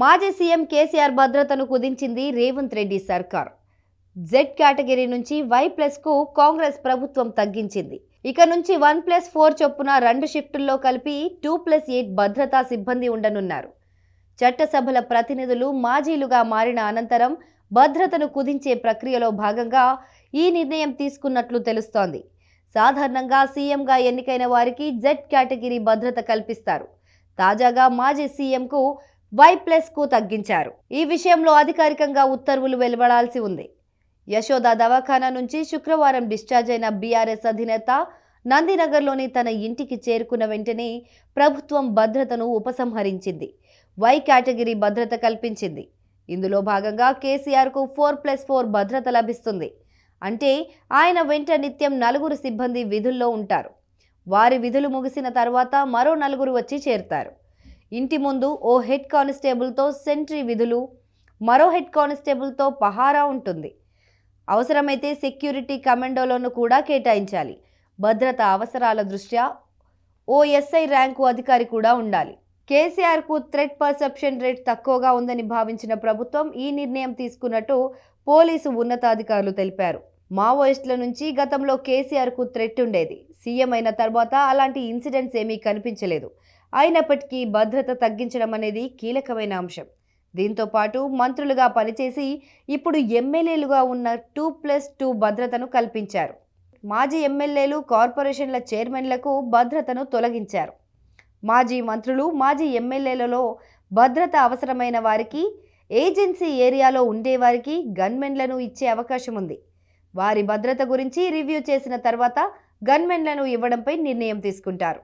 మాజీ సీఎం కేసీఆర్ భద్రతను కుదించింది రేవంత్ రెడ్డి సర్కార్. జెడ్ కేటగిరీ నుంచి వై ప్లస్కు కాంగ్రెస్ ప్రభుత్వం తగ్గించింది. ఇక నుంచి వన్ ప్లస్ ఫోర్ చొప్పున రెండు షిఫ్టుల్లో కలిపి టూ ప్లస్ ఎయిట్ భద్రతా సిబ్బంది ఉండనున్నారు. చట్టసభల ప్రతినిధులు మాజీలుగా మారిన అనంతరం భద్రతను కుదించే ప్రక్రియలో భాగంగా ఈ నిర్ణయం తీసుకున్నట్లు తెలుస్తోంది. సాధారణంగా సీఎంగా ఎన్నికైన వారికి జెడ్ కేటగిరీ భద్రత కల్పిస్తారు. తాజాగా మాజీ సీఎంకు వై ప్లస్కు తగ్గించారు. ఈ విషయంలో అధికారికంగా ఉత్తర్వులు వెలువడాల్సి ఉంది. యశోద దవాఖానా నుంచి శుక్రవారం డిశ్చార్జ్ అయిన బీఆర్ఎస్ అధినేత నందినగర్లోని తన ఇంటికి చేరుకున్న వెంటనే ప్రభుత్వం భద్రతను ఉపసంహరించింది. వై కేటగిరీ భద్రత కల్పించింది. ఇందులో భాగంగా కేసీఆర్కు ఫోర్ ప్లస్ ఫోర్ భద్రత లభిస్తుంది. అంటే ఆయన వెంట నిత్యం నలుగురు సిబ్బంది విధుల్లో ఉంటారు. వారి విధులు ముగిసిన తర్వాత మరో నలుగురు వచ్చి చేరుతారు. ఇంటి ముందు ఓ హెడ్ కానిస్టేబుల్తో సెంట్రీ విధులు మరో హెడ్ కానిస్టేబుల్తో పహారా ఉంటుంది. అవసరమైతే సెక్యూరిటీ కమాండోలను కూడా కేటాయించాలి. భద్రత అవసరాల దృష్ట్యా ఓ ఎస్ఐ ర్యాంకు అధికారి కూడా ఉండాలి. కేసీఆర్కు థ్రెట్ పర్సెప్షన్ రేట్ తక్కువగా ఉందని భావించిన ప్రభుత్వం ఈ నిర్ణయం తీసుకున్నట్టు పోలీసు ఉన్నతాధికారులు తెలిపారు. మావోయిస్టుల నుంచి గతంలో కేసీఆర్కు థ్రెట్ ఉండేది. సీఎం అయిన తర్వాత అలాంటి ఇన్సిడెంట్స్ ఏమీ కనిపించలేదు. అయినప్పటికీ భద్రత తగ్గించడం అనేది కీలకమైన అంశం. దీంతో పాటు మంత్రులుగా పనిచేసి ఇప్పుడు ఎమ్మెల్యేలుగా ఉన్న టూ ప్లస్ టూ భద్రతను కల్పించారు. మాజీ ఎమ్మెల్యేలు కార్పొరేషన్ల చైర్మన్లకు భద్రతను తొలగించారు. మాజీ మంత్రులు మాజీ ఎమ్మెల్యేలలో భద్రత అవసరమైన వారికి ఏజెన్సీ ఏరియాలో ఉండేవారికి గన్మెన్లను ఇచ్చే అవకాశం ఉంది. వారి భద్రత గురించి రివ్యూ చేసిన తర్వాత గన్మెన్లను ఇవ్వడంపై నిర్ణయం తీసుకుంటారు.